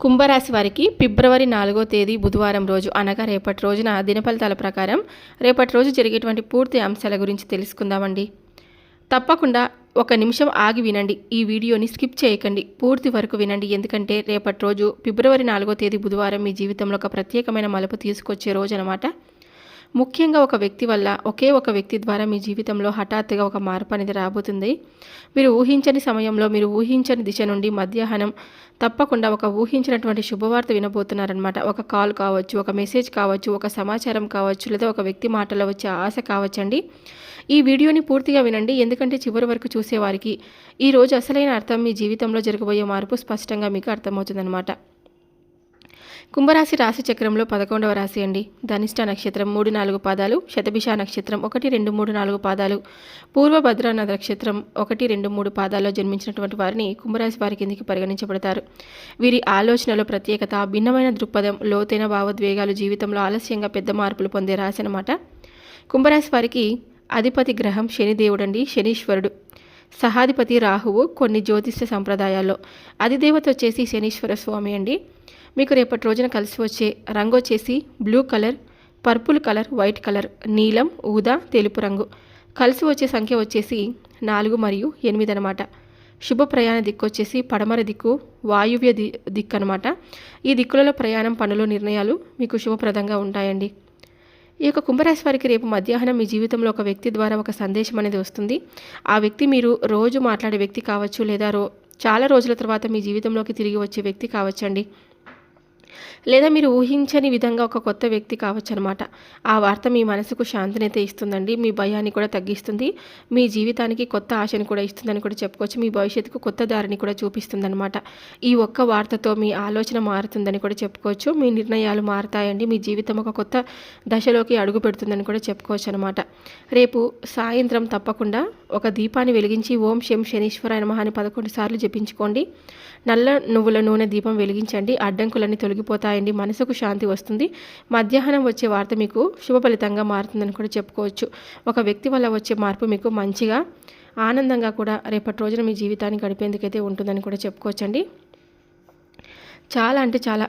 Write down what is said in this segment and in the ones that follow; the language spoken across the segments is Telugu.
కుంభరాశి వారికి ఫిబ్రవరి నాలుగో తేదీ బుధవారం రోజు అనగా రేపటి రోజున దినఫలితాల ప్రకారం రేపటి రోజు జరిగేటువంటి పూర్తి అంశాల గురించి తెలుసుకుందామండి. తప్పకుండా ఒక నిమిషం ఆగి వినండి. ఈ వీడియోని స్కిప్ చేయకండి. పూర్తి వరకు వినండి. ఎందుకంటే రేపటి రోజు ఫిబ్రవరి నాలుగో తేదీ బుధవారం మీ జీవితంలో ఒక ప్రత్యేకమైన మలుపు తీసుకొచ్చే రోజు అనమాట ముఖ్యంగా ఒక వ్యక్తి వల్ల ఒకే ఒక వ్యక్తి ద్వారా మీ జీవితంలో హఠాత్తుగా ఒక మార్పు అనేది రాబోతుంది. మీరు ఊహించని సమయంలో మీరు ఊహించని దిశ నుండి మధ్యాహ్నం తప్పకుండా ఒక ఊహించినటువంటి శుభవార్త వినబోతున్నారనమాట ఒక కాల్ కావచ్చు ఒక మెసేజ్ కావచ్చు ఒక సమాచారం కావచ్చు లేదా ఒక వ్యక్తి మాటలో వచ్చే ఆశ కావచ్చండి. ఈ వీడియోని పూర్తిగా వినండి. ఎందుకంటే చివరి వరకు చూసేవారికి ఈ రోజు అసలైన అర్థం మీ జీవితంలో జరగబోయే మార్పు స్పష్టంగా మీకు అర్థమవుతుందన్నమాట. కుంభరాశి రాశి చక్రంలో పదకొండవ రాశి అండి. ధనిష్ట నక్షత్రం మూడు నాలుగు పాదాలు శతభిష నక్షత్రం ఒకటి రెండు మూడు నాలుగు పాదాలు. పూర్వభద్ర నక్షత్రం ఒకటి రెండు మూడు పాదాల్లో జన్మించినటువంటి వారిని కుంభరాశి వారి కిందికి పరిగణించబడతారు. వీరి ఆలోచనలో ప్రత్యేకత భిన్నమైన దృక్పథం లోతైన భావోద్వేగాలు జీవితంలో ఆలస్యంగా పెద్ద మార్పులు పొందే రాశి అనమాట కుంభరాశి వారికి అధిపతి గ్రహం శనిదేవుడండి శనీశ్వరుడు. సహాధిపతి రాహువు కొన్ని జ్యోతిష్య సంప్రదాయాల్లో. అధిదేవత వచ్చేసి శనీశ్వర స్వామి అండి. మీకు రేపటి రోజున కలిసి వచ్చే రంగు వచ్చేసి blue colour purple colour white colour నీలం ఊదా తెలుపు రంగు. కలిసి వచ్చే సంఖ్య వచ్చేసి నాలుగు మరియు ఎనిమిది అనమాట శుభ ప్రయాణ దిక్కు వచ్చేసి పడమర దిక్కు వాయువ్య ది దిక్కు అనమాట ఈ దిక్కులలో ప్రయాణం పనులు నిర్ణయాలు మీకు శుభప్రదంగా ఉంటాయండి. ఈ యొక్క కుంభరాశి వారికి రేపు మధ్యాహ్నం మీ జీవితంలో ఒక వ్యక్తి ద్వారా ఒక సందేశం అనేది వస్తుంది. ఆ వ్యక్తి మీరు రోజు మాట్లాడే వ్యక్తి కావచ్చు లేదా రో చాలా రోజుల తర్వాత మీ జీవితంలోకి తిరిగి వచ్చే వ్యక్తి కావచ్చండి. లేదా మీరు ఊహించని విధంగా ఒక కొత్త వ్యక్తి కావచ్చు అనమాట ఆ వార్త మీ మనసుకు శాంతినైతే ఇస్తుందండి. మీ భయాన్ని కూడా తగ్గిస్తుంది. మీ జీవితానికి కొత్త ఆశని కూడా ఇస్తుందని కూడా చెప్పుకోవచ్చు. మీ భవిష్యత్తుకు కొత్త దారిని కూడా చూపిస్తుందనమాట ఈ ఒక్క వార్తతో మీ ఆలోచన మారుతుందని కూడా చెప్పుకోవచ్చు. మీ నిర్ణయాలు మారుతాయండి. మీ జీవితం ఒక కొత్త దశలోకి అడుగు పెడుతుందని కూడా చెప్పుకోవచ్చు అనమాట రేపు సాయంత్రం తప్పకుండా ఒక దీపాన్ని వెలిగించి ఓం శం శనీశ్వరాయ నమః అని పదకొండు సార్లు జపించుకోండి. నల్ల నువ్వుల నూనె దీపం వెలిగించండి. అడ్డంకులన్నీ తొలగిపోతాయండి. మనసుకు శాంతి వస్తుంది. మధ్యాహ్నం వచ్చే వార్త మీకు శుభ ఫలితంగా మారుతుందని కూడా చెప్పుకోవచ్చు. ఒక వ్యక్తి వల్ల వచ్చే మార్పు మీకు మంచిగా ఆనందంగా కూడా రేపటి రోజున మీ జీవితాన్ని గడిపేందుకైతే ఉంటుందని కూడా చెప్పుకోవచ్చండి. చాలా అంటే చాలా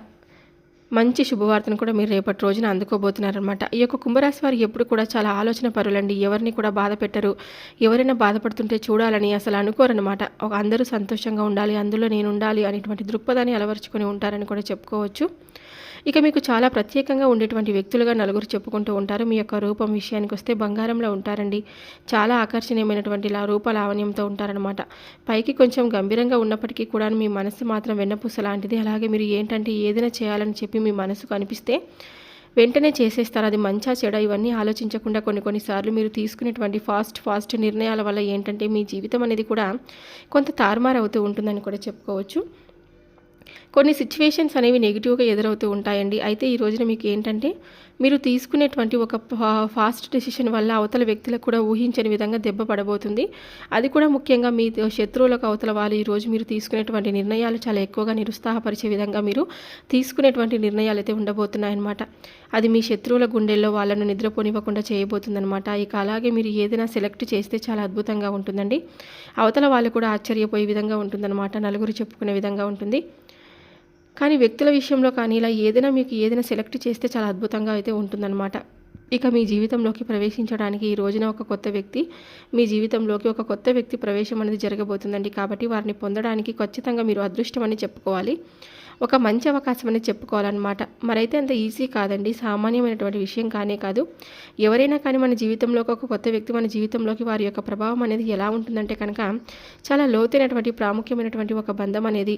మంచి శుభవార్తను కూడా మీరు రేపటి రోజున అందుకోబోతున్నారనమాట ఈ యొక్క కుంభరాశి వారు ఎప్పుడు కూడా చాలా ఆలోచన పరులండి ఎవరిని కూడా బాధ పెట్టరు. ఎవరైనా బాధపడుతుంటే చూడాలని అసలు అనుకోరనమాట ఒక అందరూ సంతోషంగా ఉండాలి అందులో నేను ఉండాలి అనేటువంటి దృక్పథాన్ని అలవరుచుకొని ఉంటారని కూడా చెప్పుకోవచ్చు. ఇక మీకు చాలా ప్రత్యేకంగా ఉండేటువంటి వ్యక్తులుగా నలుగురు చెప్పుకుంటూ ఉంటారు. మీ యొక్క రూపం విషయానికి వస్తే బంగారంలో ఉంటారండి. చాలా ఆకర్షణీయమైనటువంటి లా రూప లావణ్యంతో ఉంటారనమాట పైకి కొంచెం గంభీరంగా ఉన్నప్పటికీ కూడా మీ మనసు మాత్రం వెన్నపూస లాంటిది. అలాగే మీరు ఏంటంటే ఏదైనా చేయాలని చెప్పి మీ మనసుకు అనిపిస్తే వెంటనే చేసేస్తారు. అది మంచా చెడ ఇవన్నీ ఆలోచించకుండా కొన్ని కొన్నిసార్లు మీరు తీసుకునేటువంటి ఫాస్ట్ ఫాస్ట్ నిర్ణయాల వల్ల ఏంటంటే మీ జీవితం అనేది కూడా కొంత తారుమారు అవుతూ ఉంటుందని కూడా చెప్పుకోవచ్చు. కొన్ని సిచ్యువేషన్స్ అనేవి నెగిటివ్గా ఎదురవుతూ ఉంటాయండి. అయితే ఈ రోజున మీకు ఏంటంటే మీరు తీసుకునేటువంటి ఒక ఫా- ఫాస్ట్ డెసిషన్ వల్ల అవతల వ్యక్తులకు కూడా ఊహించని విధంగా దెబ్బ పడబోతుంది. అది కూడా ముఖ్యంగా మీ శత్రువులకు అవతల వాళ్ళు ఈరోజు మీరు తీసుకునేటువంటి నిర్ణయాలు చాలా ఎక్కువగా నిరుత్సాహపరిచే విధంగా మీరు తీసుకునేటువంటి నిర్ణయాలు అయితే ఉండబోతున్నాయన్నమాట. అది మీ శత్రువుల గుండెల్లో వాళ్ళను నిద్రపోనివ్వకుండా చేయబోతుందన్నమాట. ఇక అలాగే మీరు ఏదైనా సెలెక్ట్ చేస్తే చాలా అద్భుతంగా ఉంటుందండి. అవతల వాళ్ళు కూడా ఆశ్చర్యపోయే విధంగా ఉంటుందన్నమాట. నలుగురు చెప్పుకునే విధంగా ఉంటుంది. కానీ వ్యక్తుల విషయంలో కానీ ఇలా ఏదైనా మీకు ఏదైనా సెలెక్ట్ చేస్తే చాలా అద్భుతంగా అయితే ఉంటుందన్నమాట. ఇక మీ జీవితంలోకి ప్రవేశించడానికి ఈ రోజున ఒక కొత్త వ్యక్తి మీ జీవితంలోకి ఒక కొత్త వ్యక్తి ప్రవేశం అనేది జరగబోతుందండి. కాబట్టి వారిని పొందడానికి ఖచ్చితంగా మీరు అదృష్టం అని చెప్పుకోవాలి. ఒక మంచి అవకాశం అని చెప్పుకోవాలన్నమాట. మరైతే అంత ఈజీ కాదండి. సామాన్యమైనటువంటి విషయం కానే కాదు. ఎవరైనా కానీ మన జీవితంలోకి ఒక కొత్త వ్యక్తి మన జీవితంలోకి వారి యొక్క ప్రభావం అనేది ఎలా ఉంటుందంటే కనుక చాలా లోతైనటువంటి ప్రాముఖ్యమైనటువంటి ఒక బంధం అనేది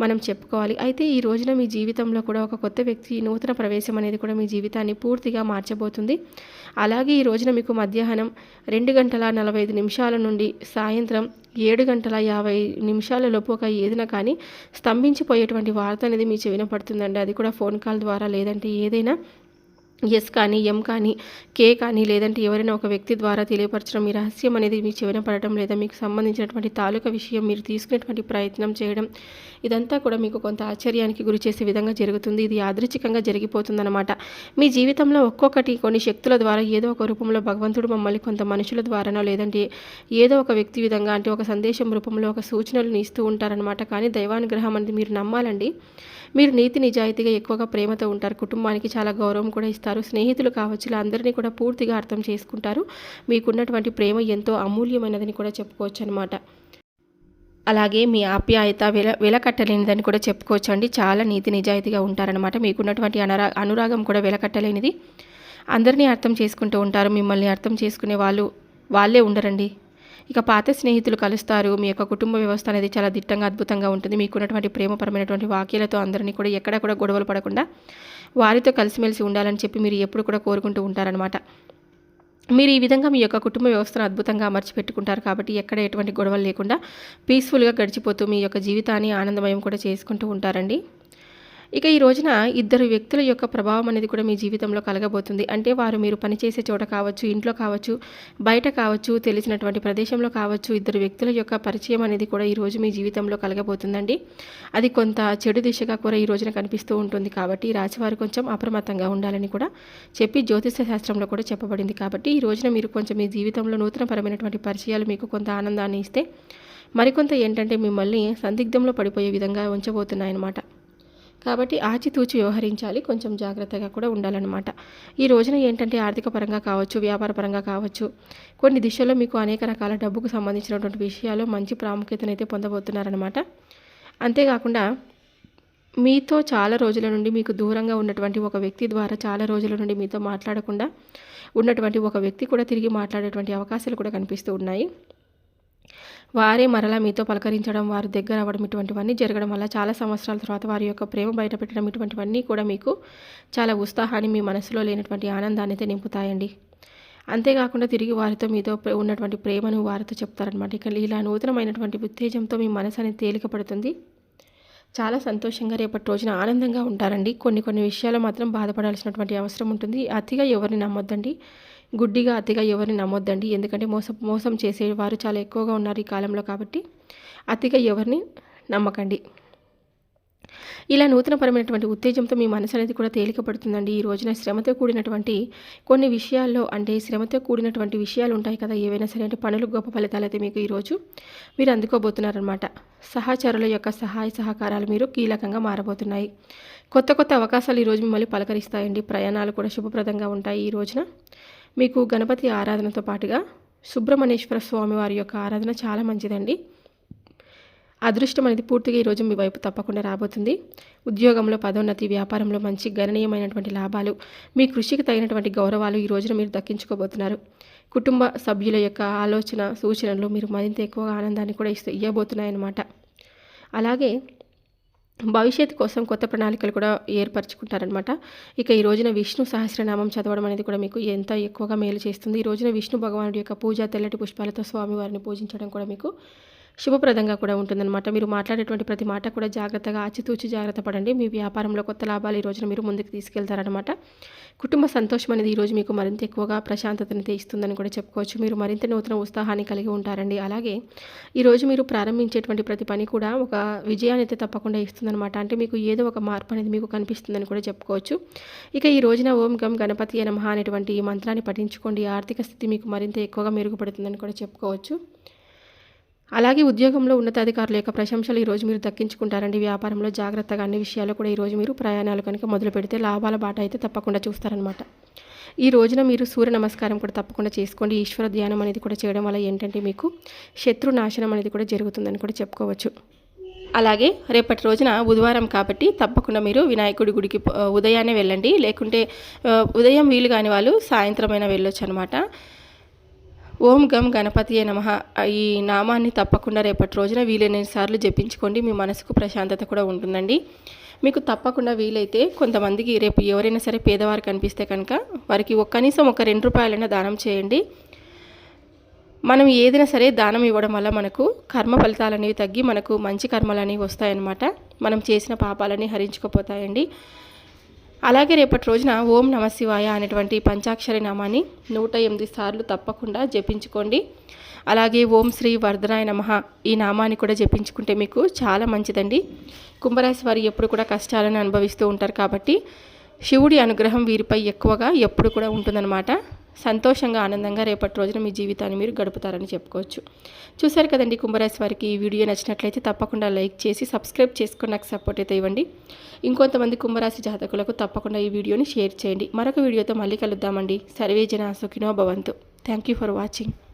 మనం చెప్పుకోవాలి. అయితే ఈ రోజున మీ జీవితంలో కూడా ఒక కొత్త వ్యక్తి నూతన ప్రవేశం అనేది కూడా మీ జీవితాన్ని పూర్తిగా మార్చబోతుంది. అలాగే ఈ రోజున మీకు మధ్యాహ్నం రెండు గంటల నలభై ఐదు నిమిషాల నుండి సాయంత్రం ఏడు గంటల యాభై నిమిషాల లోపు ఒక ఏదైనా కానీ స్తంభించిపోయేటువంటి వార్త అనేది మీ చెవిన పడుతుందండి. అది కూడా ఫోన్ కాల్ ద్వారా లేదంటే ఏదైనా ఎస్ కానీ ఎం కానీ కే కానీ లేదంటే ఎవరైనా ఒక వ్యక్తి ద్వారా తెలియపరచడం మీ రహస్యం అనేది మీ చివరిన పడటం లేదా మీకు సంబంధించినటువంటి తాలూకా విషయం మీరు తీసుకునేటువంటి ప్రయత్నం చేయడం ఇదంతా కూడా మీకు కొంత ఆశ్చర్యానికి గురి చేసే విధంగా జరుగుతుంది. ఇది యాదృచ్ఛికంగా జరిగిపోతుందన్నమాట. మీ జీవితంలో ఒక్కొక్కటి కొన్ని శక్తుల ద్వారా ఏదో ఒక రూపంలో భగవంతుడు మమ్మల్ని కొంత మనుషుల ద్వారానో లేదంటే ఏదో ఒక వ్యక్తి విధంగా అంటే ఒక సందేశం రూపంలో ఒక సూచనలను ఇస్తూ ఉంటారనమాట కానీ దైవానుగ్రహం అనేది మీరు నమ్మాలండి. మీరు నీతి నిజాయితీగా ఎక్కువగా ప్రేమతో ఉంటారు. కుటుంబానికి చాలా గౌరవం కూడా ఇస్తారు. స్నేహితులు కావచ్చు ఇలా అందరినీ కూడా పూర్తిగా అర్థం చేసుకుంటారు. మీకున్నటువంటి ప్రేమ ఎంతో అమూల్యమైనదని కూడా చెప్పుకోవచ్చు అనమాట అలాగే మీ ఆప్యాయత వెల వెలకట్టలేనిదని కూడా చెప్పుకోవచ్చు అండి చాలా నీతి నిజాయితీగా ఉంటారనమాట మీకున్నటువంటి అనరా అనురాగం కూడా వెలకట్టలేనిది. అందరినీ అర్థం చేసుకుంటూ ఉంటారు. మిమ్మల్ని అర్థం చేసుకునే వాళ్ళు వాళ్ళే ఉండరండి. ఇక పాత స్నేహితులు కలుస్తారు. మీ యొక్క కుటుంబ వ్యవస్థ అనేది చాలా దిట్టంగా అద్భుతంగా ఉంటుంది. మీకున్నటువంటి ప్రేమపరమైనటువంటి వాక్యాలతో అందరినీ కూడా ఎక్కడ కూడా గొడవలు పడకుండా వారితో కలిసిమెలిసి ఉండాలని చెప్పి మీరు ఎప్పుడు కూడా కోరుకుంటూ ఉంటారనమాట మీరు ఈ విధంగా మీ యొక్క కుటుంబ వ్యవస్థను అద్భుతంగా అమర్చి పెట్టుకుంటారు కాబట్టి ఎక్కడ ఎటువంటి గొడవలు లేకుండా పీస్ఫుల్గా గడిచిపోతూ మీ యొక్క జీవితాన్ని ఆనందమయం కూడా చేసుకుంటూ ఉంటారండి. ఇక ఈ రోజున ఇద్దరు వ్యక్తుల యొక్క ప్రభావం అనేది కూడా మీ జీవితంలో కలగబోతుంది. అంటే వారు మీరు పనిచేసే చోట కావచ్చు ఇంట్లో కావచ్చు బయట కావచ్చు తెలిసినటువంటి ప్రదేశంలో కావచ్చు ఇద్దరు వ్యక్తుల యొక్క పరిచయం అనేది కూడా ఈరోజు మీ జీవితంలో కలగబోతుందండి. అది కొంత చెడు దిశగా కూడా ఈ రోజున కనిపిస్తూ ఉంటుంది కాబట్టి రాశివారు కొంచెం అప్రమత్తంగా ఉండాలని కూడా చెప్పి జ్యోతిష శాస్త్రంలో కూడా చెప్పబడింది కాబట్టి ఈ రోజున మీరు కొంచెం మీ జీవితంలో నూతనపరమైనటువంటి పరిచయాలు మీకు కొంత ఆనందాన్ని ఇస్తే మరికొంత ఏంటంటే మిమ్మల్ని సందిగ్ధంలో పడిపోయే విధంగా ఉంచబోతున్నాయన్నమాట. కాబట్టి ఆచితూచి వ్యవహరించాలి. కొంచెం జాగ్రత్తగా కూడా ఉండాలన్నమాట. ఈ రోజున ఏంటంటే ఆర్థిక పరంగా కావచ్చు వ్యాపార పరంగా కావచ్చు కొన్ని దిశల్లో మీకు అనేక రకాల డబ్బుకు సంబంధించినటువంటి విషయాలు మంచి ప్రాముఖ్యతనైతే పొందబోతున్నారనమాట అంతేకాకుండా మీతో చాలా రోజుల నుండి మీకు దూరంగా ఉన్నటువంటి ఒక వ్యక్తి ద్వారా చాలా రోజుల నుండి మీతో మాట్లాడకుండా ఉన్నటువంటి ఒక వ్యక్తి కూడా తిరిగి మాట్లాడేటువంటి అవకాశాలు కూడా కనిపిస్తూ ఉన్నాయి. వారే మరలా మీతో పలకరించడం వారి దగ్గర అవ్వడం ఇటువంటివన్నీ జరగడం వల్ల చాలా సంవత్సరాల తర్వాత వారి యొక్క ప్రేమ బయటపెట్టడం ఇటువంటివన్నీ కూడా మీకు చాలా ఉత్సాహాన్ని మీ మనసులో లేనటువంటి ఆనందాన్ని అయితే నింపుతాయండి. అంతేకాకుండా తిరిగి వారితో మీతో ఉన్నటువంటి ప్రేమను వారితో చెప్తారనమాట ఇక ఇలా నూతనమైనటువంటి ఉత్తేజంతో మీ మనసు అనేది తేలిక పడుతుంది చాలా సంతోషంగా రేపటి రోజున ఆనందంగా ఉంటారండి. కొన్ని కొన్ని విషయాలు మాత్రం బాధపడాల్సినటువంటి అవసరం ఉంటుంది. అతిగా ఎవరిని నమ్మొద్దండి. గుడ్డిగా అతిగా ఎవరిని నమ్మొద్దండి. ఎందుకంటే మోసం మోసం చేసేవారు చాలా ఎక్కువగా ఉన్నారు ఈ కాలంలో కాబట్టి అతిగా ఎవరిని నమ్మకండి. ఇలా నూతనపరమైనటువంటి ఉత్తేజంతో మీ మనసు అనేది కూడా తేలికపడుతుందండి. ఈ రోజున శ్రమతో కూడినటువంటి కొన్ని విషయాల్లో అంటే శ్రమతో కూడినటువంటి విషయాలు ఉంటాయి కదా ఏవైనా సరే అంటే పనులు గొప్ప ఫలితాలు అయితే మీకు ఈరోజు మీరు అందుకోబోతున్నారనమాట సహచరుల యొక్క సహాయ సహకారాలు మీరు కీలకంగా మారబోతున్నాయి. కొత్త కొత్త అవకాశాలు ఈరోజు మిమ్మల్ని పలకరిస్తాయండి. ప్రయాణాలు కూడా శుభప్రదంగా ఉంటాయి ఈ రోజున. మీకు గణపతి ఆరాధనతో పాటుగా సుబ్రహ్మణ్యేశ్వర స్వామి వారి యొక్క ఆరాధన చాలా మంచిదండి. అదృష్టం అనేది పూర్తిగా ఈరోజు మీ వైపు తప్పకుండా రాబోతుంది. ఉద్యోగంలో పదోన్నతి వ్యాపారంలో మంచి గణనీయమైనటువంటి లాభాలు మీ కృషికి తగినటువంటి గౌరవాలు ఈ రోజున మీరు దక్కించుకోబోతున్నారు. కుటుంబ సభ్యుల యొక్క ఆలోచన సూచనలు మీరు మరింత ఎక్కువగా ఆనందాన్ని కూడా ఇస్తూ ఇవ్వబోతున్నాయన్నమాట అలాగే భవిష్యత్తు కోసం కొత్త ప్రణాళికలు కూడా ఏర్పరచుకుంటారనమాట ఇక ఈ రోజున విష్ణు సహస్రనామం చదవడం అనేది కూడా మీకు ఎంత ఎక్కువగా మేలు చేస్తుంది. ఈ రోజున విష్ణు భగవానుడి యొక్క పూజ తెల్లటి పుష్పాలతో స్వామివారిని పూజించడం కూడా మీకు శుభప్రదంగా కూడా ఉంటుందన్నమాట. మీరు మాట్లాడేటువంటి ప్రతి మాట కూడా జాగ్రత్తగా ఆచితూచి జాగ్రత్త పడండి. మీ వ్యాపారంలో కొత్త లాభాలు ఈ రోజున మీరు ముందుకు తీసుకెళ్తారనమాట కుటుంబ సంతోషం అనేది ఈరోజు మీకు మరింత ఎక్కువగా ప్రశాంతతను ఇస్తుందని కూడా చెప్పుకోవచ్చు. మీరు మరింత నూతన ఉత్సాహాన్ని కలిగి ఉంటారండి. అలాగే ఈరోజు మీరు ప్రారంభించేటువంటి ప్రతి పని కూడా ఒక విజయాన్ని అయితే తప్పకుండా ఇస్తుందన్నమాట. అంటే మీకు ఏదో ఒక మార్పు అనేది మీకు కనిపిస్తుందని కూడా చెప్పుకోవచ్చు. ఇక ఈ రోజున ఓం గం గణపతి నమః అనేటువంటి ఈ మంత్రాన్ని పఠించుకోండి. ఆర్థిక స్థితి మీకు మరింత ఎక్కువగా మెరుగుపడుతుందని కూడా చెప్పుకోవచ్చు. అలాగే ఉద్యోగంలో ఉన్నతాధికారుల యొక్క ప్రశంసలు ఈరోజు మీరు దక్కించుకుంటారండి. వ్యాపారంలో జాగ్రత్తగా అన్ని విషయాల్లో కూడా ఈరోజు మీరు ప్రయాణాలు కనుక మొదలు పెడితే లాభాల బాట అయితే తప్పకుండా చూస్తారనమాట ఈ రోజున మీరు సూర్య నమస్కారం కూడా తప్పకుండా చేసుకోండి. ఈశ్వర ధ్యానం అనేది కూడా చేయడం వల్ల ఏంటంటే మీకు శత్రు నాశనం అనేది కూడా జరుగుతుందని కూడా చెప్పుకోవచ్చు. అలాగే రేపటి రోజున బుధవారం కాబట్టి తప్పకుండా మీరు వినాయకుడి గుడికి ఉదయాన్నే వెళ్ళండి. లేకుంటే ఉదయం వీలు కాని వాళ్ళు సాయంత్రమైనా వెళ్ళొచ్చు అనమాట ఓం గం గణపతియే నమ. ఈ నామాన్ని తప్పకుండా రేపటి రోజున వీలైన సార్లు జపించుకోండి. మీ మనసుకు ప్రశాంతత కూడా ఉంటుందండి. మీకు తప్పకుండా వీలైతే కొంతమందికి రేపు ఎవరైనా సరే పేదవారు కనిపిస్తే కనుక వారికి ఒక కనీసం ఒక రెండు రూపాయలైనా దానం చేయండి. మనం ఏదైనా సరే దానం ఇవ్వడం వల్ల మనకు కర్మ ఫలితాలు అనేవి తగ్గి మనకు మంచి కర్మలు అనేవి వస్తాయన్నమాట. మనం చేసిన పాపాలని హరించుకుపోతాయండి. అలాగే రేపటి రోజున ఓం నమ శివాయ అనేటువంటి పంచాక్షరి నామాన్ని నూట ఎనిమిది సార్లు తప్పకుండా జపించుకోండి. అలాగే ఓం శ్రీ వర్ధనాయ నమ ఈ నామాన్ని కూడా జపించుకుంటే మీకు చాలా మంచిదండి. కుంభరాశి వారు ఎప్పుడు కూడా కష్టాలను అనుభవిస్తూ ఉంటారు కాబట్టి శివుడి అనుగ్రహం వీరిపై ఎక్కువగా ఎప్పుడు కూడా ఉంటుందన్నమాట. సంతోషంగా ఆనందంగా రేపటి రోజున మీ జీవితాన్ని మీరు గడుపుతారని చెప్పుకోవచ్చు. చూశారు కదండి కుంభరాశి వారికి ఈ వీడియో నచ్చినట్లయితే తప్పకుండా లైక్ చేసి సబ్స్క్రైబ్ చేసుకుని నాకు సపోర్ట్ అయితే ఇవ్వండి. ఇంకొంతమంది కుంభరాశి జాతకులకు తప్పకుండా ఈ వీడియోని షేర్ చేయండి. మరొక వీడియోతో మళ్ళీ కలుద్దామండి. సర్వే జన సుఖినో భవంతు. Thank you for watching